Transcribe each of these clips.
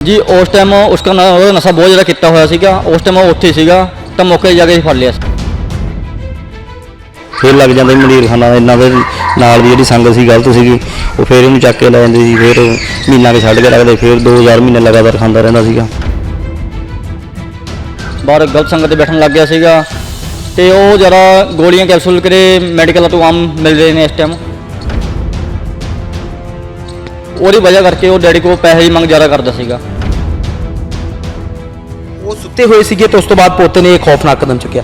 ਜੀ ਉਸ ਟਾਈਮ ਉਸਕਾ ਨਾ ਉਹਦਾ ਨਸ਼ਾ ਬਹੁਤ ਜ਼ਿਆਦਾ ਕੀਤਾ ਹੋਇਆ ਸੀਗਾ। ਉਸ ਟਾਈਮ ਉਹ ਉੱਥੇ ਸੀਗਾ ਤਾਂ ਮੌਕੇ ਜਾ ਕੇ ਫੜ ਲਿਆ ਸੀ। ਫਿਰ ਲੱਗ ਜਾਂਦੇ ਮੰਡੀਰ ਖਾਨਾ ਇਹਨਾਂ ਦੇ ਨਾਲ ਦੀ ਜਿਹੜੀ ਸੰਗਤ ਸੀ ਗਲਤ ਸੀਗੀ। ਉਹ ਫਿਰ ਇਹਨੂੰ ਚੱਕ ਕੇ ਲੈ ਜਾਂਦੇ ਸੀ ਫਿਰ ਮਹੀਨਾ ਕੇ ਛੱਡ ਕੇ ਰੱਖਦੇ ਫਿਰ 2000 ਮਹੀਨੇ ਲਗਾਤਾਰ ਖਾਂਦਾ ਰਹਿੰਦਾ ਸੀਗਾ। ਬਾਹਰ ਗਲਤ ਸੰਗਤ ਤੇ ਬੈਠਣ ਲੱਗ ਗਿਆ ਸੀਗਾ। ਤੇ ਉਹ ਜਰਾ ਗੋਲੀਆਂ ਕੈਪਸੂਲ ਕਰੇ ਮੈਡੀਕਲ ਤੋਂ ਆਮ ਮਿਲ ਰਹੇ ਨੇ ਇਸ ਟਾਈਮ ਉਹਦੀ ਵਜ੍ਹਾ ਕਰਕੇ ਉਹ ਡੈਡੀ ਕੋਲ ਪੈਸੇ ਦੀ ਮੰਗ ਜ਼ਿਆਦਾ ਕਰਦਾ ਸੀਗਾ। ਉਹ ਸੁੱਤੇ ਹੋਏ ਸੀਗੇ ਤੇ ਉਸ ਤੋਂ ਬਾਅਦ ਪੋਤੇ ਨੇ ਇਹ ਖੌਫਨਾਕ ਕਦਮ ਚੁੱਕਿਆ।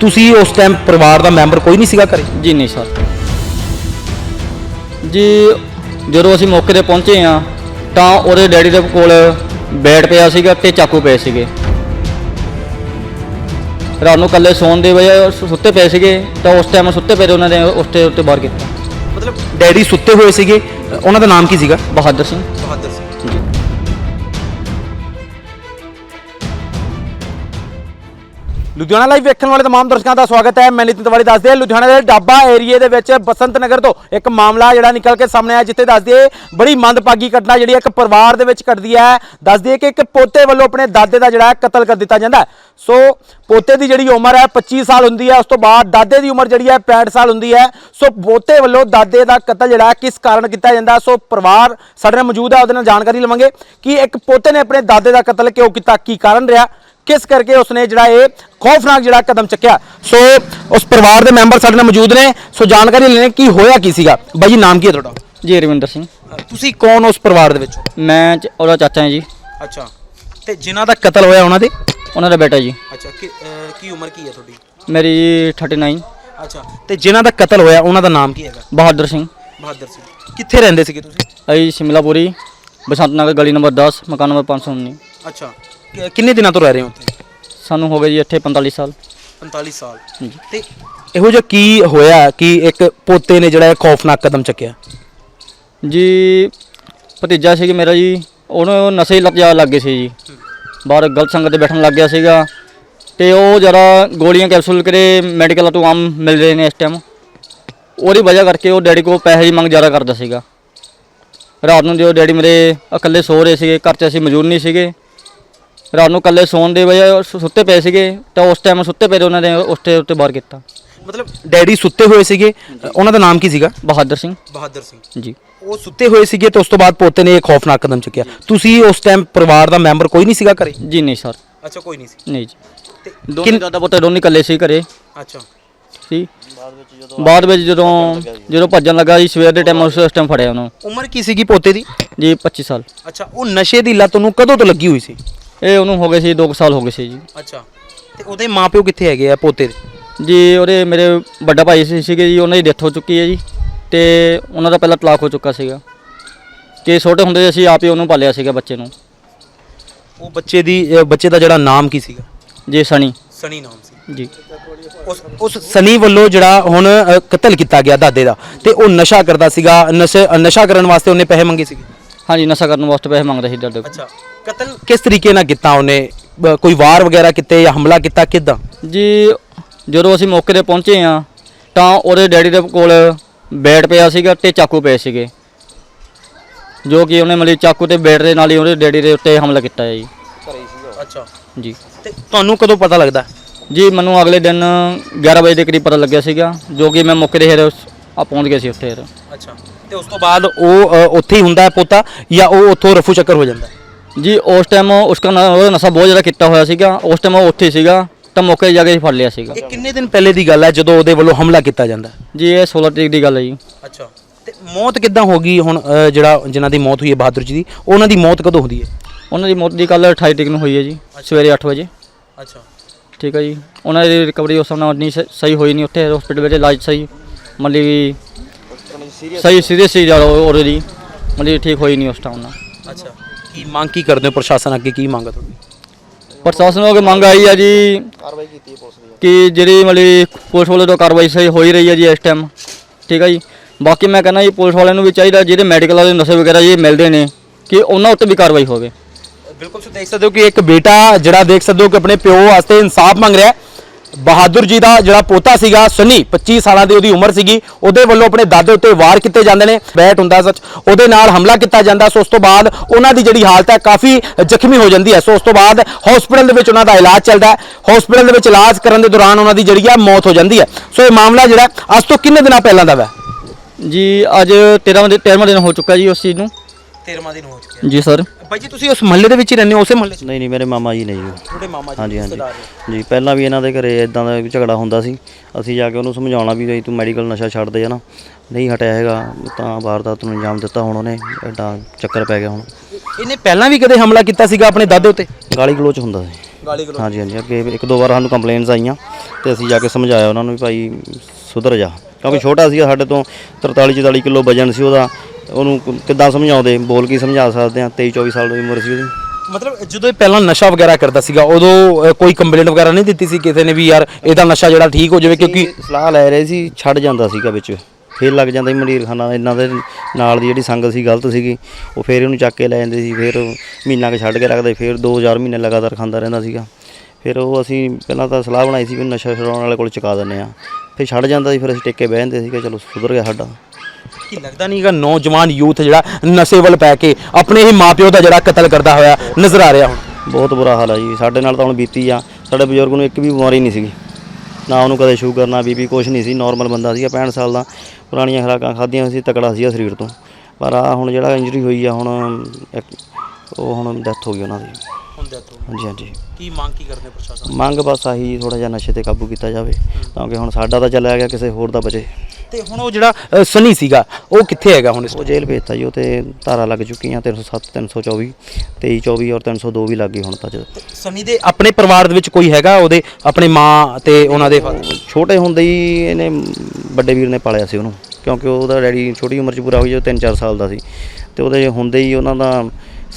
ਤੁਸੀਂ ਉਸ ਟਾਈਮ ਪਰਿਵਾਰ ਦਾ ਮੈਂਬਰ ਕੋਈ ਨਹੀਂ ਸੀਗਾ ਘਰੇ? ਜੀ ਨਹੀਂ ਸਰ ਜੀ ਜਦੋਂ ਅਸੀਂ ਮੌਕੇ ਤੇ ਪਹੁੰਚੇ ਆ ਤਾਂ ਉਹਦੇ ਡੈਡੀ ਦੇ ਕੋਲ ਬੈਟ ਪਿਆ ਸੀਗਾ ਤੇ ਚਾਕੂ ਪਏ ਸੀਗੇ। ਰਾਤ ਨੂੰ ਕੱਲੇ ਸੌਣ ਦੇ ਵਜ੍ਹਾ ਸੁੱਤੇ ਪਏ ਸੀਗੇ ਤਾਂ ਉਸ ਟਾਈਮ ਸੁੱਤੇ ਪਏ ਉਹਨਾਂ ਨੇ ਉਸ ਤੇ ਉੱਤੇ ਬਾਹਰ ਕੀਤਾ। ਮਤਲਬ ਡੈਡੀ ਸੁੱਤੇ ਹੋਏ ਸੀਗੇ ਉਹਨਾਂ ਦਾ ਨਾਮ ਕੀ ਸੀਗਾ? ਬਹਾਦਰ ਸਿੰਘ। ਬਹਾਦਰ ਸਿੰਘ। ਲੁਧਿਆਣਾ ਲਾਈਵ ਵੇਖਣ ਵਾਲੇ ਤਮਾਮ ਦਰਸ਼ਕਾਂ ਦਾ ਸਵਾਗਤ ਹੈ। ਮੈਂ ਨਿਤਿਨ ਤਿਵਾੜੀ ਦੱਸਦੇ ਹਾਂ, ਲੁਧਿਆਣਾ ਦੇ ਡਾਬਾ ਏਰੀਏ ਦੇ ਵਿੱਚ ਬਸੰਤ ਨਗਰ ਤੋਂ ਇੱਕ ਮਾਮਲਾ ਜਿਹੜਾ ਨਿਕਲ ਕੇ ਸਾਹਮਣੇ ਆਇਆ, ਜਿੱਥੇ ਦੱਸਦੇ ਬੜੀ ਮੰਦਭਾਗੀ ਘਟਨਾ ਜਿਹੜੀ ਇੱਕ ਪਰਿਵਾਰ ਦੇ ਵਿੱਚ ਘਟਦੀ ਹੈ। ਦੱਸਦੇ ਕਿ ਇੱਕ ਪੋਤੇ ਵੱਲੋਂ ਆਪਣੇ ਦਾਦੇ ਦਾ ਜਿਹੜਾ ਕਤਲ ਕਰ ਦਿੱਤਾ ਜਾਂਦਾ ਸੋ ਪੋਤੇ ਦੀ ਜਿਹੜੀ ਉਮਰ ਹੈ 25 ਸਾਲ ਹੁੰਦੀ ਹੈ, ਉਸ ਤੋਂ ਬਾਅਦ ਦਾਦੇ ਦੀ ਉਮਰ ਜਿਹੜੀ ਹੈ 65 ਸਾਲ ਹੁੰਦੀ ਹੈ। ਸੋ ਪੋਤੇ ਵੱਲੋਂ ਦਾਦੇ ਦਾ ਕਤਲ ਜਿਹੜਾ ਕਿਸ ਕਾਰਨ ਕੀਤਾ ਜਾਂਦਾ ਸੋ ਪਰਿਵਾਰ ਸਾਡੇ ਨਾਲ ਮੌਜੂਦ ਹੈ, ਉਹਦੇ ਨਾਲ ਜਾਣਕਾਰੀ ਲਵਾਂਗੇ ਕਿ ਇੱਕ ਪੋਤੇ ਨੇ ਆਪਣੇ ਦਾਦੇ ਦਾ ਕਤਲ ਕਿਉਂ ਕੀਤਾ, ਕੀ ਕਾਰਨ ਰਿਹਾ? ਕਿਸ ਕਰਕੇ ਉਸਨੇ ਜਿਹੜਾ ਇਹ ਖੌਫਨਾਕ ਜਿਹੜਾ ਕਦਮ ਚੱਕਿਆ? ਸੋ ਉਸ ਪਰਿਵਾਰ ਦੇ ਮੈਂਬਰ ਸਾਡੇ ਨਾਲ ਮੌਜੂਦ ਨੇ। ਸੋ ਜਾਣਕਾਰੀ ਲੈਣੇ ਕੀ ਹੋਇਆ ਕੀ ਸੀਗਾ? ਬਾਈ ਜੀ ਨਾਮ ਕੀ ਹੈ ਤੁਹਾਡਾ? ਜੀ ਰਵਿੰਦਰ ਸਿੰਘ। ਤੁਸੀਂ ਕੌਣ ਉਸ ਪਰਿਵਾਰ ਦੇ ਵਿੱਚ? ਮੈਂ ਚ- ਉਹਦਾ ਚਾਚਾ ਹਾਂ ਜੀ। ਅੱਛਾ। ਤੇ ਜਿਨ੍ਹਾਂ ਦਾ ਕਤਲ ਹੋਇਆ ਉਹਨਾਂ ਦੇ? ਉਹਨਾਂ ਦਾ ਬੇਟਾ ਜੀ। ਅੱਛਾ ਕੀ ਉਮਰ ਕੀ ਹੈ ਤੁਹਾਡੀ? ਮੇਰੀ 39 ਅੱਛਾ। ਤੇ ਜਿਨ੍ਹਾਂ ਦਾ ਕਤਲ ਹੋਇਆ ਉਹਨਾਂ ਦਾ ਨਾਮ ਕੀ ਹੈਗਾ? ਬਹਾਦਰ ਸਿੰਘ। ਬਹਾਦਰ ਸਿੰਘ। ਕਿੱਥੇ ਰਹਿੰਦੇ ਸੀਗੇ ਤੁਸੀਂ? ਅਈ ਸ਼ਿਮਲਾਪੁਰੀ ਬਸੰਤ ਨਗਰ ਗਲੀ ਨੰਬਰ 10 ਮਕਾਨ ਨੰਬਰ 519 ਅੱਛਾ। ਕਿੰਨੇ ਦਿਨਾਂ ਤੋਂ ਰਹਿ ਰਹੇ ਹੋ ਉੱਥੇ? ਸਾਨੂੰ ਹੋ ਗਏ ਜੀ ਇੱਥੇ 45 ਸਾਲ। 45 ਸਾਲ। ਜੀ ਤੇ ਇਹੋ ਜਿਹਾ ਕੀ ਹੋਇਆ ਕਿ ਇੱਕ ਪੋਤੇ ਨੇ ਜਿਹੜਾ ਇਹ ਖੌਫਨਾਕ ਕਦਮ ਚੱਕਿਆ? ਜੀ ਭਤੀਜਾ ਸੀ ਮੇਰਾ ਜੀ ਉਹਨੂੰ ਨਸ਼ੇ ਲੱਤ ਜ਼ਿਆਦਾ ਲੱਗ ਗਈ ਸੀ ਜੀ। ਬਾਹਰ ਗਲਤ ਸੰਗਤ ਤੇ ਬੈਠਣ ਲੱਗ ਗਿਆ ਸੀਗਾ। ਤੇ ਉਹ ਜਰਾ ਗੋਲੀਆਂ ਕੈਪਸੂਲ ਕਰੇ ਮੈਡੀਕਲ ਤੋਂ ਆਮ ਮਿਲ ਰਹੇ ਨੇ ਇਸ ਟਾਈਮ ਉਹਦੀ ਵਜ੍ਹਾ ਕਰਕੇ ਉਹ ਡੈਡੀ ਕੋਲ ਪੈਸੇ ਦੀ ਮੰਗ ਜ਼ਿਆਦਾ ਕਰਦਾ ਸੀਗਾ। ਰਾਤ ਨੂੰ ਜਦੋਂ ਡੈਡੀ ਮੇਰੇ ਇਕੱਲੇ ਸੋ ਰਹੇ ਸੀਗੇ ਘਰ 'ਚ ਅਸੀਂ ਮੌਜੂਦ ਨਹੀਂ ਸੀਗੇ ਰਾਤ ਨੂੰ ਇਕੱਲੇ ਸੌਣ ਦੇ ਵਜ੍ਹਾ ਸੁ- ਸੁੱਤੇ ਪਏ ਸੀਗੇ ਤਾਂ ਉਸ ਟਾਈਮ ਸੁੱਤੇ ਪਏ ਉਹਨਾਂ ਨੇ ਉਸ ਤੇ ਉੱਤੇ ਬਾਹਰ ਕੀਤਾ। ਮਤਲਬ ਡੈਡੀ ਸੁੱਤੇ ਹੋਏ ਸੀਗੇ ਅ, ਉਹਨਾਂ ਦਾ ਨਾਮ ਕੀ ਸੀਗਾ? ਬਹਾਦਰ ਸਿੰਘ। ਬਹਾਦਰ ਸਿੰਘ। ਜੀ। ਉਹ ਸੁੱਤੇ ਹੋਏ ਸੀਗੇ ਤੇ ਉਸ ਤੋਂ ਬਾਅਦ ਪੋਤੇ ਨੇ ਇਹ ਖੌਫਨਾਕ ਕਦਮ ਚੁੱਕਿਆ। ਤੁਸੀਂ ਉਸ ਟਾਈਮ ਪਰਿਵਾਰ ਦਾ ਮੈਂਬਰ ਕੋਈ ਨਹੀਂ ਸੀਗਾ ਘਰੇ? ਜੀ ਨਹੀਂ ਸਰ ਅੱਛਾ ਕੋਈ ਨਹੀਂ ਸੀ। ਨਹੀਂ ਜੀ। ਤੇ ਦੋਨੇ ਦਾਦਾ ਪੁੱਤ ਦੋਨੇ ਇਕੱਲੇ ਸੀ ਘਰੇ। ਅੱਛਾ। ਸੀ। ਬਾਅਦ ਵਿੱਚ ਜਦੋਂ ਜਦੋਂ ਭੱਜਣ ਲੱਗਾ ਜੀ। ਸਵੇਰ ਦੇ ਟਾਈਮ ਉਸ ਟਾਈਮ ਫੜਿਆ ਉਹਨੂੰ। ਉਮਰ ਕੀ ਸੀਗੀ ਪੋਤੇ ਦੀ? ਜੀ 25 ਸਾਲ। ਅੱਛਾ ਉਹ ਨਸ਼ੇ ਦੀ ਲੱਤ ਉਹਨੂੰ ਕਦੋਂ ਤੋਂ ਲੱਗੀ ਹੋਈ ਸੀ? ਇਹ ਉਹਨੂੰ ਹੋ ਗਏ ਸੀ 2 ਸਾਲ ਹੋ ਗਏ ਸੀ ਜੀ। ਅੱਛਾ। ਤੇ ਉਹਦੇ ਮਾਪਿਓ ਕਿੱਥੇ ਹੈਗੇ ਆ ਪੋਤੇ? ਦੇ ਜੀ ਉਹਦੇ ਮੇਰੇ ਵੱਡਾ ਭਾਈ ਸੀ ਸੀਗੇ ਜੀ ਉਹਨਾਂ ਦੀ ਡੈਥ ਹੋ ਚੁੱਕੀ ਹੈ ਜੀ। ਤੇ ਉਹਨਾਂ ਦਾ ਪਹਿਲਾਂ ਤਲਾਕ ਹੋ ਚੁੱਕਾ ਸੀਗਾ। ਕਿ ਛੋਟੇ ਹੁੰਦੇ ਅਸੀਂ ਆਪ ਹੀ ਉਹਨੂੰ ਪਾਲਿਆ ਸੀਗਾ ਬੱਚੇ ਨੂੰ। ਉਹ ਬੱਚੇ ਦੀ ਅ, ਬੱਚੇ ਦਾ ਜਿਹੜਾ ਨਾਮ ਕੀ ਸੀਗਾ? ਜੀ ਸਣੀ ਸਨੀ ਨਾਮ ਸੀ। ਜੀ। ਉਸ ਉਸ ਸਨੀ ਵੱਲੋਂ ਜਿਹੜਾ ਹੁਣ ਅ, ਕਤਲ ਕੀਤਾ ਗਿਆ ਦਾਦੇ ਦਾ। ਤੇ ਉਹ ਨਸ਼ਾ ਕਰਦਾ ਸੀਗਾ ਨਸ਼ੇ ਨਸ਼ਾ ਕਰਨ ਵਾਸਤੇ ਉਹਨੇ ਪੈਸੇ ਮੰਗੇ ਸੀਗੇ? ਹਾਂਜੀ ਨਸ਼ਾ ਕਰਨ ਵਾਸਤੇ ਪੈਸੇ ਮੰਗਦਾ ਸੀ ਡਰਦੇ। ਅੱਛਾ ਕਤਲ ਕਿਸ ਤਰੀਕੇ ਨਾਲ ਕੀਤਾ ਉਹਨੇ? ਬ- ਕੋਈ ਵਾਰ ਵਗੈਰਾ ਕੀਤੇ ਜਾਂ ਹਮਲਾ ਕੀਤਾ ਕਿਦਾਂ? ਜੀ ਜਦੋਂ ਅਸੀਂ ਮੌਕੇ ਤੇ ਪਹੁੰਚੇ ਆ ਤਾਂ ਉਹਦੇ ਡੈਡੀ ਦੇ ਕੋਲ ਬੈਟ ਪਿਆ ਸੀਗਾ ਤੇ ਚਾਕੂ ਪਏ ਸੀਗੇ। ਜੋ ਕਿ ਉਹਨੇ ਮਤਲਬ ਚਾਕੂ ਤੇ ਬੈਟ ਦੇ ਨਾਲ ਹੀ ਉਹਦੇ ਡੈਡੀ ਦੇ ਉੱਤੇ ਹਮਲਾ ਕੀਤਾ ਹੈ ਜੀ। ਅੱਛਾ। ਜੀ। ਤੇ ਤੁਹਾਨੂੰ ਕਦੋਂ ਪਤਾ ਲੱਗਦਾ? ਜੀ ਮੈਨੂੰ ਅਗਲੇ ਦਿਨ 11 ਵਜੇ ਦੇ ਕਰੀਬ ਪਤਾ ਲੱਗਿਆ ਸੀਗਾ ਜੋ ਕਿ ਮੈਂ ਮੌਕੇ ਤੇ ਫਿਰ ਆ ਪਹੁੰਚ ਗਿਆ ਸੀ ਉੱਥੇ। ਫਿਰ ਅੱਛਾ। ਤੇ ਉਸ ਤੋਂ ਬਾਅਦ ਉਹ ਅ, ਉੱਥੇ ਹੀ ਹੁੰਦਾ ਹੈ ਪੋਤਾ ਜਾਂ ਉਹ ਉੱਥੋਂ ਰਫੂ ਚੱਕਰ ਹੋ ਜਾਂਦਾ ਹੈ? ਜੀ ਉਸ ਟਾਈਮ ਉਸਕਾ ਨਾ ਉਹਦਾ ਨਸ਼ਾ ਬਹੁਤ ਜ਼ਿਆਦਾ ਕੀਤਾ ਹੋਇਆ ਸੀਗਾ। ਉਸ ਟਾਈਮ ਉਹ ਉੱਥੇ ਸੀਗਾ ਤਾਂ ਮੌਕੇ 'ਤੇ ਜਾ ਕੇ ਫੜ ਲਿਆ ਸੀਗਾ। ਇਹ ਕਿੰਨੇ ਦਿਨ ਪਹਿਲੇ ਦੀ ਗੱਲ ਹੈ ਜਦੋਂ ਉਹਦੇ ਵੱਲੋਂ ਹਮਲਾ ਕੀਤਾ ਜਾਂਦਾ ਹੈ? ਜੀ ਇਹ 16 ਤਰੀਕ ਦੀ ਗੱਲ ਹੈ ਜੀ। ਅੱਛਾ। ਤੇ ਮੌਤ ਕਿੱਦਾਂ ਹੋ ਗਈ ਹੁਣ ਅ, ਜਿਹੜਾ ਜਿਨ੍ਹਾਂ ਦੀ ਮੌਤ ਹੋਈ ਹੈ ਬਹਾਦਰ ਜੀ ਦੀ ਉਹਨਾਂ ਦੀ ਮੌਤ ਕਦੋਂ ਹੁੰਦੀ ਹੈ? ਉਹਨਾਂ ਦੀ ਮੌਤ ਦੀ ਕੱਲ 28 ਤਰੀਕ ਨੂੰ ਹੋਈ ਹੈ ਜੀ ਸਵੇਰੇ 8 ਵਜੇ। ਅੱਛਾ। ਠੀਕ ਹੈ ਜੀ। ਉਹਨਾਂ ਦੀ ਰਿਕਵਰੀ ਉਸ ਸਮੇਂ ਨਹੀਂ ਸ- ਸਹੀ ਹੋਈ ਨਹੀਂ ਉੱਥੇ ਹਸਪੀਟਲ ਵਿੱਚ ਇਲਾਜ ਸਹੀ ਮਤਲਬ ਵੀ ਸਹੀ ਸੀਰੀਅਸ ਸੀ ਜ਼ਿਆਦਾ ਆਲਰੇਡੀ ਮਤਲਬ ਠੀਕ ਹੋਈ ਨਹੀਂ ਉਸ ਟਾਈਮ ਨਾਲ। ਅੱਛਾ। ਕੀ ਮੰਗ ਕੀ ਕਰਦੇ ਹੋ ਪ੍ਰਸ਼ਾਸਨ ਅੱਗੇ? ਕੀ ਮੰਗ ਹੈ ਤੁਹਾਡੀ? ਪ੍ਰਸ਼ਾਸਨ ਨੂੰ ਅੱਗੇ ਮੰਗ ਆਈ ਹੈ ਜੀ ਕਾਰਵਾਈ ਕੀਤੀ ਪੁਲਿਸ ਦੀ। ਕਿ ਜਿਹੜੀ ਮਤਲਬ ਪੁਲਿਸ ਵੱਲੋਂ ਤਾਂ ਕਾਰਵਾਈ ਸਹੀ ਹੋ ਹੀ ਰਹੀ ਹੈ ਜੀ ਇਸ ਟਾਈਮ ਠੀਕ ਹੈ ਜੀ। ਬਾਕੀ ਮੈਂ ਕਹਿੰਦਾ ਜੀ ਪੁਲਿਸ ਵਾਲਿਆਂ ਨੂੰ ਵੀ ਚਾਹੀਦਾ ਜਿਹੜੇ ਮੈਡੀਕਲ ਵਾਲੇ ਨਸ਼ੇ ਵਗੈਰਾ ਜੀ ਮਿਲਦੇ ਨੇ ਕਿ ਉਹਨਾਂ ਉੱਤੇ ਵੀ ਕਾਰਵਾਈ ਹੋਵੇ। ਬਿਲਕੁਲ ਤੁਸੀਂ ਦੇਖ ਸਕਦੇ ਹੋ ਕਿ ਇੱਕ ਬੇਟਾ ਜਿਹੜਾ ਦੇਖ ਸਕਦੇ ਹੋ ਕਿ ਆਪਣੇ ਪਿਓ ਵਾਸਤੇ ਇਨਸਾਫ ਮੰਗ ਰਿਹਾ ਹੈ। ਬਹਾਦਰ ਜੀ ਦਾ ਜਿਹੜਾ ਪੋਤਾ ਸੀਗਾ ਸਨੀ 25 ਸਾਲਾਂ ਦੀ ਉਹਦੀ ਉਮਰ ਸੀਗੀ। ਉਹਦੇ ਵੱਲੋਂ ਆਪਣੇ ਦਾਦੇ ਉੱਤੇ ਵਾਰ ਕੀਤੇ ਜਾਂਦੇ ਨੇ ਬੈਟ ਹੁੰਦਾ ਸੱਚ। ਉਹਦੇ ਨਾਲ ਹਮਲਾ ਕੀਤਾ ਜਾਂਦਾ ਸੋ ਉਸ ਤੋਂ ਬਾਅਦ ਉਹਨਾਂ ਦੀ ਜਿਹੜੀ ਹਾਲਤ ਹੈ ਕਾਫੀ ਜ਼ਖਮੀ ਹੋ ਜਾਂਦੀ ਹੈ। ਸੋ ਉਸ ਤੋਂ ਬਾਅਦ ਹਸਪੀਟਲ ਦੇ ਵਿੱਚ ਉਹਨਾਂ ਦਾ ਇਲਾਜ ਚੱਲਦਾ ਹੈ। ਹਸਪੀਟਲ ਦੇ ਵਿੱਚ ਇਲਾਜ ਕਰਨ ਦੇ ਦੌਰਾਨ ਉਹਨਾਂ ਦੀ ਜਿਹੜੀ ਹੈ ਮੌਤ ਹੋ ਜਾਂਦੀ ਹੈ। ਸੋ ਇਹ ਮਾਮਲਾ ਜਿਹੜਾ ਅੱਜ ਤੋਂ ਕਿੰਨੇ ਦਿਨਾਂ ਪਹਿਲਾਂ ਦਾ ਵਾ? ਜੀ ਅੱਜ 13ਵਾਂ ਦਿਨ 13ਵਾਂ ਦਿਨ ਹੋ ਚੁੱਕਾ ਜੀ ਉਸ ਚੀਜ਼ ਨੂੰ। 13ਵਾਂ ਦਿਨ ਹੋ ਚੁੱਕਿਆ। ਜੀ ਸਰ। ਭਾਈ ਜੀ ਤੁਸੀਂ ਉਸ ਮਹੱਲੇ ਦੇ ਵਿੱਚ ਹੀ ਰਹਿੰਦੇ ਹੋ ਉਸੇ ਮਹੱਲੇ 'ਚ? ਨਹੀਂ ਨਹੀਂ ਮੇਰੇ ਮਾਮਾ ਜੀ ਨੇ ਜੀ। ਉਹ। ਤੁਹਾਡੇ ਮਾਮਾ ਹਾਂਜੀ ਹਾਂਜੀ। ਜੀ ਪਹਿਲਾਂ ਵੀ ਇਹਨਾਂ ਦੇ ਘਰੇ ਇਦਾਂ ਦਾ ਝਗੜਾ ਹੁੰਦਾ ਸੀ। ਅਸੀਂ ਜਾ ਕੇ ਉਹਨੂੰ ਸਮਝਾਉਣਾ ਵੀ ਬਈ ਤੂੰ ਮੈਡੀਕਲ ਨਸ਼ਾ ਛੱਡ ਦੇ ਜਾਣਾ ਨਹੀਂ ਹਟਿਆ ਹੈਗਾ ਤਾਂ ਵਾਰਦਾਤ ਨੂੰ ਅੰਜਾਮ ਦਿੱਤਾ ਹੁਣ ਉਹਨੇ ਐਡਾ ਚੱਕਰ ਪੈ ਗਿਆ ਹੁਣ। ਇਹਨੇ ਪਹਿਲਾਂ ਵੀ ਕਦੇ ਹਮਲਾ ਕੀਤਾ ਸੀਗਾ ਆਪਣੇ ਦਾਦੇ ਉੱਤੇ? ਗਾਲੀ ਗਲੋਚ ਹੁੰਦਾ ਸੀ। ਗਾਲੀ ਹਾਂਜੀ ਹਾਂਜੀ ਅੱਗੇ ਇੱਕ ਦੋ ਵਾਰ ਸਾਨੂੰ ਕੰਪਲੇਨਸ ਆਈਆਂ ਤੇ ਅਸੀਂ ਜਾ ਕੇ ਸਮਝਾਇਆ ਉਹਨਾਂ ਨੂੰ ਵੀ ਭਾਈ ਸੁਧਰ ਜਾ। ਕਿਉਂਕਿ ਛੋਟਾ ਸੀ ਸਾਡੇ ਤੋਂ 43 44 ਕਿਲੋ ਵਜਨ ਸੀ ਉਹਦਾ ਉਹਨੂੰ ਕਿੱਦਾਂ ਸਮਝਾਉਂਦੇ? ਬੋਲ ਕੇ ਸਮਝਾ ਸਕਦੇ ਆ? 23 24 ਸਾਲ ਦੀ ਉਮਰ ਸੀ ਉਹਦੀ। ਮਤਲਬ ਜਦੋਂ ਇਹ ਪਹਿਲਾਂ ਨਸ਼ਾ ਵਗੈਰਾ ਕਰਦਾ ਸੀਗਾ ਉਦੋਂ ਅ, ਕੋਈ ਕੰਪਲੇਂਟ ਵਗੈਰਾ ਨਹੀਂ ਦਿੱਤੀ ਸੀ ਕਿਸੇ ਨੇ ਵੀ ਯਾਰ ਇਹਦਾ ਨਸ਼ਾ ਜਿਹੜਾ ਠੀਕ ਹੋ ਜਾਵੇ ਕਿਉਂਕਿ ਸਲਾਹ ਲੈ ਰਹੇ ਸੀ ਛੱਡ ਜਾਂਦਾ ਸੀਗਾ ਵਿੱਚ। ਫੇਰ ਲੱਗ ਜਾਂਦਾ ਸੀ ਮੰਡੀਰ ਖਾਨਾ ਇਹਨਾਂ ਦੇ ਨਾਲ ਦੀ ਜਿਹੜੀ ਸੰਗਤ ਸੀ ਗਲਤ ਸੀਗੀ ਉਹ ਫੇਰ ਇਹਨੂੰ ਚੱਕ ਕੇ ਲੈ ਜਾਂਦੇ ਸੀ ਫੇਰ ਮਹੀਨਾ ਕੁ ਛੱਡ ਕੇ ਰੱਖਦੇ ਫੇਰ 2000 ਮਹੀਨੇ ਲਗਾਤਾਰ ਖਾਂਦਾ ਰਹਿੰਦਾ ਸੀਗਾ। ਫਿਰ ਉਹ ਅਸੀਂ ਪਹਿਲਾਂ ਤਾਂ ਸਲਾਹ ਬਣਾਈ ਸੀ ਵੀ ਨਸ਼ਾ ਛਡਾਉਣ ਵਾਲੇ ਕੋਲ ਚੁਕਾ ਦਿੰਨੇ ਆ ਫਿਰ ਛੱਡ ਜਾਂਦਾ ਸੀ ਫਿਰ ਅਸੀਂ ਟਿੱਕੇ ਬਹਿ ਜਾਂਦੇ ਸੀਗੇ ਚਲੋ ਸੁਧਰ ਗਿਆ ਸਾਡਾ। ਕੀ ਲੱਗਦਾ ਨਹੀਂਗਾ ਨੌਜਵਾਨ ਯੂਥ ਜਿਹੜਾ ਨਸ਼ੇ ਵੱਲ ਪੈ ਕੇ ਆਪਣੇ ਹੀ ਮਾਪਿਓ ਦਾ ਜਿਹੜਾ ਕਤਲ ਕਰਦਾ ਹੋਇਆ ਨਜ਼ਰ ਆ ਰਿਹਾ ਹੁਣ? ਬਹੁਤ ਬੁਰਾ ਹਾਲ ਆ ਜੀ। ਸਾਡੇ ਨਾਲ ਤਾਂ ਹੁਣ ਬੀਤੀ ਆ। ਸਾਡੇ ਬਜ਼ੁਰਗ ਨੂੰ ਇੱਕ ਵੀ ਬਿਮਾਰੀ ਨਹੀਂ ਸੀਗੀ। ਨਾ ਉਹਨੂੰ ਕਦੇ ਸ਼ੂਗਰ ਨਾ ਬੀਪੀ ਕੁਛ ਨਹੀਂ ਸੀ। ਨਾਰਮਲ ਬੰਦਾ ਸੀਗਾ 65 ਸਾਲ ਦਾ। ਪੁਰਾਣੀਆਂ ਖੁਰਾਕਾਂ ਖਾਧੀਆਂ ਸੀ ਤਕੜਾ ਸੀਗਾ ਸਰੀਰ ਤੋਂ। ਪਰ ਆ ਹੁਣ ਜਿਹੜਾ ਇੰਜਰੀ ਹੋਈ ਆ ਹੁਣ ਇੱਕ ਉਹ ਹੁਣ ਡੈਥ ਹੋ ਗਈ ਉਹਨਾਂ ਦੀ। ਹਾਂਜੀ ਹਾਂਜੀ। ਕੀ ਮੰਗ ਕੀ ਕਰਦੇ ਪ੍ਰਸ਼ਾਸਨ ਮੰਗ ਬਸ ਆਹੀ ਥੋੜਾ ਜਿਹਾ ਨਸ਼ੇ ਤੇ ਕਾਬੂ ਕੀਤਾ ਜਾਵੇ। ਕਿਉਂਕਿ ਹੁਣ ਸਾਡਾ ਤਾਂ ਚੱਲਿਆ ਗਿਆ ਕਿਸੇ ਹੋਰ ਦਾ ਬਚੇ। ਤੇ ਹੁਣ ਉਹ ਜਿਹੜਾ ਅ, ਸਨੀ ਸੀਗਾ ਉਹ ਕਿੱਥੇ ਹੈਗਾ ਹੁਣ ਇਸ ਉਹ ਜੇਲ੍ਹ ਭੇਜਤਾ ਜੀ ਉਹ ਤੇ ਧਾਰਾ ਲੱਗ ਚੁੱਕੀਆਂ 307 324 23 24 ਔਰ 302 ਵੀ ਲੱਗ ਗਈ ਹੁਣ ਤਾਂ ਜਦ ਸਨੀ ਦੇ ਆਪਣੇ ਪਰਿਵਾਰ ਦੇ ਵਿੱਚ ਕੋਈ ਹੈਗਾ ਉਹਦੇ ਆਪਣੇ ਮਾਂ ਤੇ ਉਹਨਾਂ ਦੇ father? ਛੋਟੇ ਹੁੰਦੇ ਹੀ ਇਹਨੇ ਵੱਡੇ ਵੀਰ ਨੇ ਪਾਲਿਆ ਸੀ ਉਹਨੂੰ ਕਿਉਂਕਿ ਉਹਦਾ ਡੈਡੀ ਛੋਟੀ ਉਮਰ 'ਚ ਪੂਰਾ ਹੋ ਗਿਆ ਜਦੋਂ 3-4 ਸਾਲ ਦਾ ਸੀ ਤੇ ਉਹਦੇ ਹੁੰਦੇ ਹੀ ਉਹਨਾਂ ਦਾ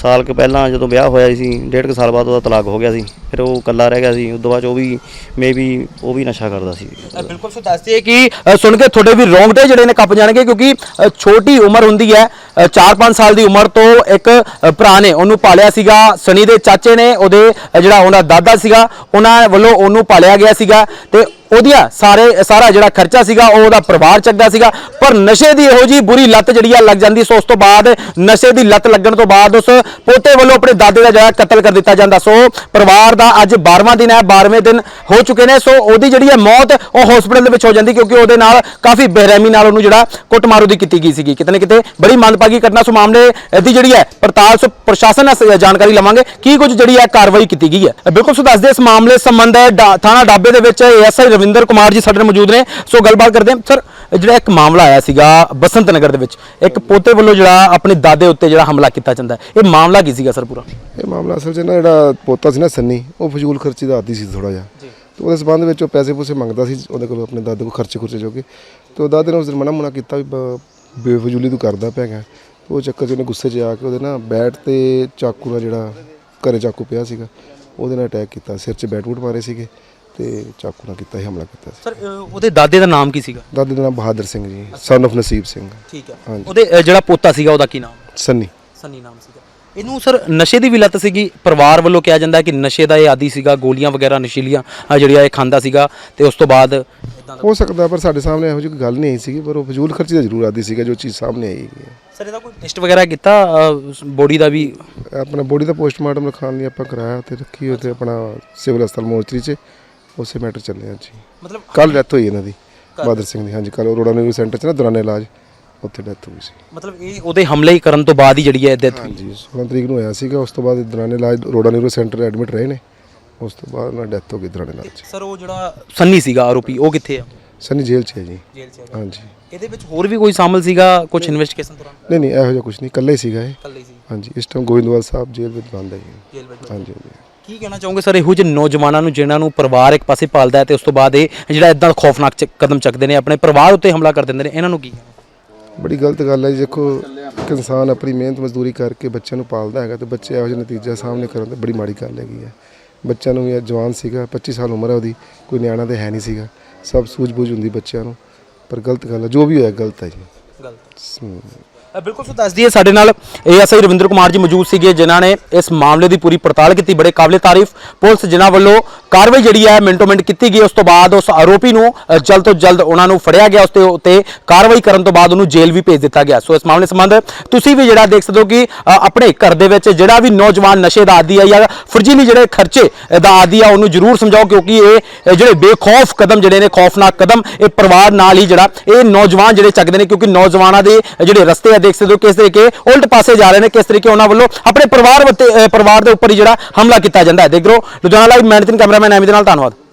ਸਾਲ ਕੁ ਪਹਿਲਾਂ ਜਦੋਂ ਵਿਆਹ ਹੋਇਆ ਸੀ ਡੇਢ ਕੁ ਸਾਲ ਬਾਅਦ ਉਹਦਾ ਤਲਾਕ ਹੋ ਗਿਆ ਸੀ। ਫਿਰ ਉਹ ਇਕੱਲਾ ਰਹਿ ਗਿਆ ਸੀ ਉਸ ਤੋਂ ਬਾਅਦ 'ਚ ਉਹ ਵੀ ਮੇਬੀ ਉਹ ਵੀ ਨਸ਼ਾ ਕਰਦਾ ਸੀ। ਅ, ਬਿਲਕੁਲ ਸੋ ਦੱਸਦੇ ਕਿ ਅ, ਸੁਣ ਕੇ ਤੁਹਾਡੇ ਵੀ ਰੋਂਗਟੇ ਜਿਹੜੇ ਨੇ ਕੱਪ ਜਾਣਗੇ ਕਿਉਂਕਿ ਅ, ਛੋਟੀ ਉਮਰ ਹੁੰਦੀ ਹੈ 4-5 ਸਾਲ ਦੀ ਉਮਰ ਤੋਂ ਇੱਕ ਭਰਾ ਨੇ ਉਹਨੂੰ ਪਾਲਿਆ ਸੀਗਾ। ਸਨੀ ਦੇ ਚਾਚੇ ਨੇ ਉਹਦੇ ਜਿਹੜਾ ਉਹਦਾ ਦਾਦਾ ਸੀਗਾ, ਉਹਨਾਂ ਵੱਲੋਂ ਉਹਨੂੰ ਪਾਲਿਆ ਗਿਆ ਸੀਗਾ ਤੇ ਉਹਦੀਆਂ ਸਾਰੇ, ਸਾਰਾ ਜਿਹੜਾ ਖਰਚਾ ਸੀਗਾ, ਉਹ ਉਹਦਾ ਪਰਿਵਾਰ ਚੱਕਦਾ ਸੀਗਾ। ਪਰ ਨਸ਼ੇ ਦੀ ਇਹੋ ਜੀ ਬੁਰੀ ਲੱਤ ਜਿਹੜੀ ਆ ਲੱਗ ਜਾਂਦੀ ਸੋ, ਉਸ ਤੋਂ ਬਾਅਦ ਨਸ਼ੇ ਦੀ ਲੱਤ ਲੱਗਣ ਤੋਂ ਬਾਅਦ ਉਸ ਪੋਤੇ ਵੱਲੋਂ ਆਪਣੇ ਦਾਦੇ ਦਾ ਜਿਹੜਾ ਕਤਲ ਕਰ ਦਿੱਤਾ ਜਾਂਦਾ। ਸੋ ਪਰਿਵਾਰ ਦਾ ਅੱਜ 12ਵਾਂ ਦਿਨ ਹੈ 12ਵੇਂ ਦਿਨ ਹੋ ਚੁੱਕੇ ਨੇ। ਸੋ ਉਹਦੀ ਜਿਹੜੀ ਹੈ ਮੌਤ ਉਹ ਹਸਪੀਟਲ ਦੇ ਵਿੱਚ ਹੋ ਜਾਂਦੀ ਕਿਉਂਕਿ ਉਹਦੇ ਨਾਲ ਕਾਫੀ ਬੇਰਹਿਮੀ ਨਾਲ ਉਹਨੂੰ ਜਿਹੜਾ ਕੁੱਟਮਾਰੂ ਦੀ ਕੀਤੀ ਗਈ ਸੀਗੀ। ਕਿਤੇ ਨਾ ਕਿਤੇ ਬੜੀ ਮੰਦਭਾਗੀ ਘਟਨਾ ਸੋ ਮਾਮਲੇ ਦੀ ਜਿਹੜੀ ਹੈ ਪੜਤਾਲ ਸੋ ਪ੍ਰਸ਼ਾਸਨ ਨਾਲ ਜਾਣਕਾਰੀ ਲਵਾਂਗੇ। ਕੀ ਕੁਝ ਜਿਹੜੀ ਹੈ ਕਾਰਵਾਈ ਕੀਤੀ ਗਈ ਹੈ? ਬਿਲਕੁਲ ਸੋ ਦੱਸਦੇ ਇਸ ਮਾਮਲੇ ਸੰਬੰਧ ਥਾਣਾ ਡਾਬੇ ਦੇ ਵਿੱਚ ਐਸਆਈ ਰਵਿੰਦਰ ਕੁਮਾਰ ਜੀ ਸਾਡੇ ਨਾਲ ਮੌਜੂਦ ਨੇ। ਸੋ ਗੱਲਬਾਤ ਕਰਦੇ ਹਾਂ। ਸਰ ਜਿਹੜਾ ਇੱਕ ਮਾਮਲਾ ਆਇਆ ਸੀਗਾ ਬਸੰਤ ਨਗਰ ਦੇ ਵਿੱਚ ਇੱਕ ਪੋਤੇ ਵੱਲੋਂ ਜਿਹੜਾ ਆਪਣੇ ਦਾਦੇ ਉੱਤੇ ਜਿਹੜਾ ਹਮਲਾ ਕੀਤਾ ਜਾਂਦਾ। ਇਹ ਮਾਮਲਾ ਕੀ ਸੀਗਾ ਸਰ ਪੂਰਾ? ਇਹ ਮਾਮਲਾ ਅਸਲ 'ਚ ਨਾ ਜਿਹੜਾ ਪੋਤਾ ਸੀ ਨਾ ਸੰਨੀ ਉਹ ਫਜ਼ੂਲ ਖਰਚੀ ਦਾ ਆਦੀ ਸੀ ਥੋੜਾ ਜਿਹਾ। ਤੇ ਉਹਦੇ ਸਬੰਧ ਵਿੱਚ ਉਹ ਪੈਸੇ ਪੂਸੇ ਮੰਗਦਾ ਸੀ ਉਹਦੇ ਕੋਲ ਆਪਣੇ ਦਾਦੇ ਕੋਲ ਖਰਚੇ ਖੁਰਚੇ ਜੋਗੇ ਤੇ ਉਹ ਦਾਦੇ ਨੇ ਉਸ ਦਿਨ ਮਨਾ ਮੁਨਾ ਕੀਤਾ ਵੀ ਬੇਫਜ਼ੂਲੀ ਤੂੰ ਕਰਦਾ ਪਿਆ ਹੈਗਾ। ਉਹ ਚੱਕਰ 'ਚ ਉਹਨੇ ਗੁੱਸੇ 'ਚ ਆ ਕੇ ਉਹਦੇ ਨਾ ਬੈਟ ਤੇ ਚਾਕੂ ਨਾਲ ਜਿਹੜਾ ਘਰੇ ਚਾਕੂ ਪਿਆ ਸੀਗਾ ਉਹਦੇ ਨਾਲ ਅਟੈਕ ਕੀਤਾ ਸਿਰ 'ਚ ਬੈਟ ਬੂਟ ਮਾਰੇ ਸੀਗੇ ਤੇ ਚਾਕੂ ਨਾਲ ਕੀਤਾ ਸੀ ਹਮਲਾ ਕੀਤਾ ਸੀ। ਸਰ ਉਹਦੇ ਦਾਦੇ ਦਾ ਨਾਮ ਕੀ ਸੀਗਾ? ਦਾਦੇ ਦਾ ਨਾਮ ਬਹਾਦਰ ਸਿੰਘ ਜੀ ਸਨ of ਨਸੀਬ ਸਿੰਘ। ਠੀਕ ਹੈ। ਹਾਂਜੀ। ਉਹਦੇ ਜਿਹੜਾ ਪੋਤਾ ਸੀਗਾ ਉਹਦਾ ਕੀ ਨਾਮ? ਸੰਨੀ। ਸੰਨੀ ਨਾਮ ਸੀਗਾ। ਇਹਨੂੰ ਸਰ ਨਸ਼ੇ ਦੀ ਵੀ ਲੱਤ ਸੀਗੀ। ਪਰਿਵਾਰ ਵੱਲੋਂ ਕਿਹਾ ਜਾਂਦਾ ਕਿ ਨਸ਼ੇ ਦਾ ਇਹ ਆਦੀ ਸੀਗਾ ਗੋਲੀਆਂ ਵਗੈਰਾ ਨਸ਼ੀਲੀਆਂ ਅ, ਜਿਹੜੀਆਂ ਇਹ ਖਾਂਦਾ ਸੀਗਾ ਤੇ ਉਸ ਤੋਂ ਬਾਅਦ ਹੋ ਸਕਦਾ ਪਰ ਸਾਡੇ ਸਾਹਮਣੇ ਇਹੋ ਜਿਹੀ ਕੋਈ ਗੱਲ ਨਹੀਂ ਆਈ ਸੀਗੀ ਪਰ ਉਹ ਫਜ਼ੂਲ ਖਰਚੀ ਦਾ ਜ਼ਰੂਰ ਆਦੀ ਸੀਗਾ ਜੋ ਚੀਜ਼ ਸਾਹਮਣੇ ਆਈ ਹੈਗੀ ਹੈ। ਸਰ ਇਹਦਾ ਕੋਈ ਟੈਸਟ ਵਗੈਰਾ ਕੀਤਾ ਬੋਡੀ ਦਾ ਵੀ? ਆਪਣਾ ਬੋਡੀ ਦਾ ਪੋਸਟਮਾਰਟਮ ਰਖਾਉਣ ਲਈ ਆਪਾਂ ਕਰਾਇਆ ਤੇ ਰੱਖੀ ਉੱਥੇ ਆਪਣਾ ਸਿਵਲ ਹਸਪਤਾਲ ਮੋਰਚਰੀ 'ਚ ਉਸੇ ਮੈਟਰ ਚੱਲੇ ਆ ਜੀ। ਮਤਲਬ ਕੱਲ ਡੈਥ ਹੋਈ ਇਹਨਾਂ ਦੀ ਬਹਾਦਰ ਸਿੰਘ ਦੀ ਹਾਂਜੀ ਕੱਲ ਰੋੜਾ ਨਿਊ ਸੈਂਟਰ 'ਚ ਨਾ ਦੌਰਾਨ ਇਲਾਜ। ਉੱਥੇ ਡੈਥ ਹੋਈ ਸੀ। ਮਤਲਬ ਇਹ ਉਹਦੇ ਹਮਲੇ ਹੀ ਕਰਨ ਤੋਂ ਬਾਅਦ ਹੀ ਜਿਹੜੀ ਹੈ ਡੈਥ ਹੋਈ। ਹਾਂਜੀ 16 ਤਰੀਕ ਨੂੰ ਹੋਇਆ ਸੀਗਾ ਉਸ ਤੋਂ ਬਾਅਦ ਦੌਰਾਨ ਇਲਾਜ ਰੋੜਾ ਨਿਊ ਸੈਂਟਰ ਐਡਮਿਟ ਰਹੇ ਨੇ। ਉਸ ਤੋਂ ਬਾਅਦ ਉਹਨਾਂ ਡੈਥ ਹੋ ਗਈ ਦੌਰਾਨ ਇਲਾਜ ਸਰ ਉਹ ਜਿਹੜਾ ਸੰਨੀ ਸੀਗਾ ਆਰੋਪੀ ਉਹ ਕਿੱਥੇ ਆ? ਸਨੀ ਜੇਲ੍ਹ 'ਚ ਹੈ ਜੀ। ਜੇਲ੍ਹ 'ਚ ਹਾਂਜੀ। ਇਹਦੇ ਵਿੱਚ ਹੋਰ ਵੀ ਕੋਈ ਸ਼ਾਮਲ ਸੀਗਾ ਕੁਝ ਇਨਵੈਸਟੀਗੇਸ਼ਨ ਦੌਰਾਨ? ਨਹੀਂ ਨਹੀਂ ਇਹੋ ਜਿਹਾ ਕੁਝ ਨਹੀਂ ਇਕੱਲਾ ਹੀ ਸੀਗਾ ਇਹ। ਕੱਲੇ ਸੀ। ਹਾਂਜੀ ਇਸ ਟਾਈਮ ਗੋਇੰਦਵਾਲ ਸਾਹਿਬ ਜੇਲ੍ਹ ਵਿੱਚ ਬੰਦ ਹੈ ਜੀ। ਜੇਲ੍ਹ ਵਿੱਚ ਹਾਂਜੀ ਹਾਂਜੀ। ਕੀ ਕਹਿਣਾ ਚਾਹੋਗੇ ਸਰ ਇਹੋ ਜਿਹੇ ਨੌਜਵਾਨਾਂ ਨੂੰ ਜਿਨ੍ਹਾਂ ਨੂੰ ਪਰਿਵਾਰ ਇੱਕ ਪਾਸੇ ਪਾਲਦਾ ਹੈ ਤੇ ਉਸ ਤੋਂ ਬਾਅਦ ਇਹ ਜਿਹੜਾ ਇਦਾਂ ਖੌਫਨਾਕ ਕਦਮ ਚੱਕਦੇ ਨੇ ਆਪਣੇ ਪਰਿਵਾਰ ਉੱਤੇ ਹਮਲਾ ਕਰ ਦਿੰਦੇ ਨੇ ਇਹਨਾਂ ਨੂੰ ਕੀ? ਬੜੀ ਗਲਤ ਗੱਲ ਹੈ ਜੀ। ਦੇਖੋ, ਇੱਕ ਇਨਸਾਨ ਆਪਣੀ ਮਿਹਨਤ, ਮਜ਼ਦੂਰੀ ਕਰਕੇ ਬੱਚਿਆਂ ਨੂੰ ਪਾਲਦਾ ਹੈਗਾ ਤੇ ਬੱਚੇ ਇਹੋ ਜਿਹੇ ਨਤੀਜੇ ਸਾਹਮਣੇ ਕਰਨ ਤੇ ਬੜੀ ਮਾੜੀ ਗੱਲ ਹੈਗੀ ਹੈ। ਬੱਚਿਆਂ ਨੂੰ ਵੀ ਇਹ ਜਵਾਨ ਸੀਗਾ 25 ਸਾਲ ਉਮਰ ਹੈ ਉਹਦੀ, ਕੋਈ ਨਿਆਣਾ ਤੇ ਹੈ ਨਹੀਂ ਸੀਗਾ। ਸਭ ਸੂਝ-ਬੂਝ ਹੁੰਦੀ ਬੱਚਿਆਂ ਨੂੰ, ਪਰ ਗਲਤ ਗੱਲ ਹੈ, ਜੋ ਵੀ ਹੋਇਆ ਗਲਤ ਹੈ ਜੀ। ਗਲਤ। ਬਿਲਕੁਲ ਸੋ ਦੱਸ ਦਈਏ ਸਾਡੇ ਨਾਲ ਏਐਸਆਈ ਰਵਿੰਦਰ ਕੁਮਾਰ ਜੀ ਮੌਜੂਦ ਸੀਗੇ, ਜਿਨ੍ਹਾਂ ਨੇ ਇਸ ਮਾਮਲੇ ਦੀ ਪੂਰੀ ਪੜਤਾਲ ਕੀਤੀ। ਬੜੇ ਕਾਬਲੇ ਤਾਰੀਫ ਪੁਲਿਸ ਜਿਨ੍ਹਾਂ ਵੱਲੋਂ ਕਾਰਵਾਈ ਜਿਹੜੀ ਹੈ ਮਿੰਟੋ ਮਿੰਟ ਕੀਤੀ ਗਈ। ਉਸ ਤੋਂ ਬਾਅਦ ਉਸ ਆਰੋਪੀ ਨੂੰ ਜਲਦ ਤੋਂ ਜਲਦ ਉਹਨਾਂ ਨੂੰ ਫੜਿਆ ਗਿਆ। ਉਸ ਤੇ ਉੱਤੇ ਕਾਰਵਾਈ ਕਰਨ ਤੋਂ ਬਾਅਦ ਉਹਨੂੰ ਜੇਲ੍ਹ ਵੀ ਭੇਜ ਦਿੱਤਾ ਗਿਆ। ਸੋ ਇਸ ਮਾਮਲੇ ਸੰਬੰਧ ਤੁਸੀਂ ਵੀ ਜਿਹੜਾ ਦੇਖ ਸਕਦੇ ਹੋ ਕਿ ਆਪਣੇ ਘਰ ਦੇ ਵਿੱਚ ਜਿਹੜਾ ਵੀ ਨੌਜਵਾਨ ਨਸ਼ੇ ਦਾ ਆਦੀ ਹੈ ਜਾਂ ਫਰਜ਼ੀਲੀ ਜਿਹੜੇ ਖਰਚੇ ਦਾ ਆਦੀ ਆ, ਉਹਨੂੰ ਜ਼ਰੂਰ ਸਮਝਾਓ ਕਿਉਂਕਿ ਇਹ ਇਹ ਜਿਹੜੇ ਬੇਖੌਫ ਕਦਮ ਜਿਹੜੇ ਨੇ, ਖੌਫਨਾਕ ਕਦਮ, ਇਹ ਪਰਿਵਾਰ ਨਾਲ ਹੀ ਜਿਹੜਾ ਇਹ ਨੌਜਵਾਨ ਜਿਹੜੇ ਚੱਕਦੇ ਨੇ ਕਿਉਂਕਿ ਨੌਜਵਾਨਾਂ ਦੇ ਜਿਹੜੇ ਰਸਤੇ ਆ, ਦੇਖ ਸਕਦੇ ਹੋ ਕਿਸ ਤਰੀਕੇ ਉਲਟ ਪਾਸੇ ਜਾ ਰਹੇ ਨੇ, ਕਿਸ ਤਰੀਕੇ ਉਹਨਾਂ ਵੱਲੋਂ ਆਪਣੇ ਪਰਿਵਾਰ ਉੱਤੇ ਪਰਿਵਾਰ ਦੇ ਉੱਪਰ ਹੀ ਜਿਹੜਾ ਹਮਲਾ ਕੀਤਾ ਜਾਂਦਾ ਹੈ। ਦੇਖ ਲਓ Ludhiana live managing cameraman, Ammy ਦੇ ਨਾਲ ਧੰਨਵਾਦ।